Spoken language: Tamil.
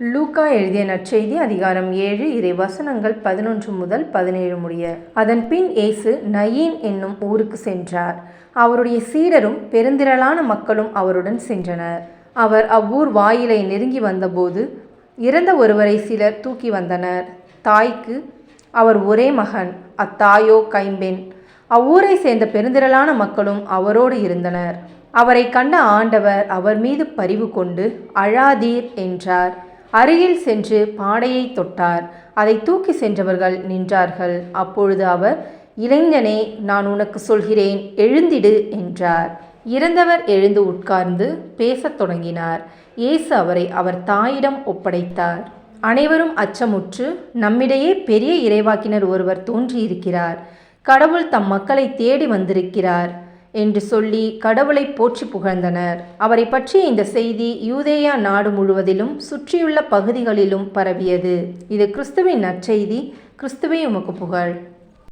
லூக்கா எழுதிய நற்செய்தி அதிகாரம் ஏழு இறை வசனங்கள் பதினொன்று முதல் பதினேழு முடிய. அதன் பின் இயேசு நயீன் என்னும் ஊருக்கு சென்றார். அவருடைய சீடரும் பெருந்திரளான மக்களும் அவருடன் சென்றனர். அவர் அவ்வூர் வாயிலை நெருங்கி வந்தபோது இறந்த ஒருவரை சிலர் தூக்கி வந்தனர். தாய்க்கு அவர் ஒரே மகன் அத்தாயோ கைம்பெண். அவ்வூரை சேர்ந்த பெருந்திரளான மக்களும் அவரோடு இருந்தனர். அவரை கண்ட ஆண்டவர் அவர் மீது பரிவு கொண்டு அழாதீர் என்றார். அருகில் சென்று பாடையை தொட்டார். அதை தூக்கி சென்றவர்கள் நின்றார்கள். அப்பொழுது அவர் இளைஞனே நான் உனக்கு சொல்கிறேன் எழுந்திடு என்றார். இறந்தவர் எழுந்து உட்கார்ந்து பேசத் தொடங்கினார். இயேசு அவரை அவர் தாயிடம் ஒப்படைத்தார். அனைவரும் அச்சமுற்று நம்மிடையே பெரிய இறைவாக்கினர் ஒருவர் தோன்றியிருக்கிறார். கடவுள் தம் மக்களை தேடி வந்திருக்கிறார். என்று சொல்லி கடவுளை போற்றி புகழ்ந்தனர். அவரை பற்றிய இந்த செய்தி யூதேயா நாடு முழுவதிலும் சுற்றியுள்ள பகுதிகளிலும் பரவியது. இது கிறிஸ்துவின் நற்செய்தி. கிறிஸ்துவே உமக்கு புகழ்.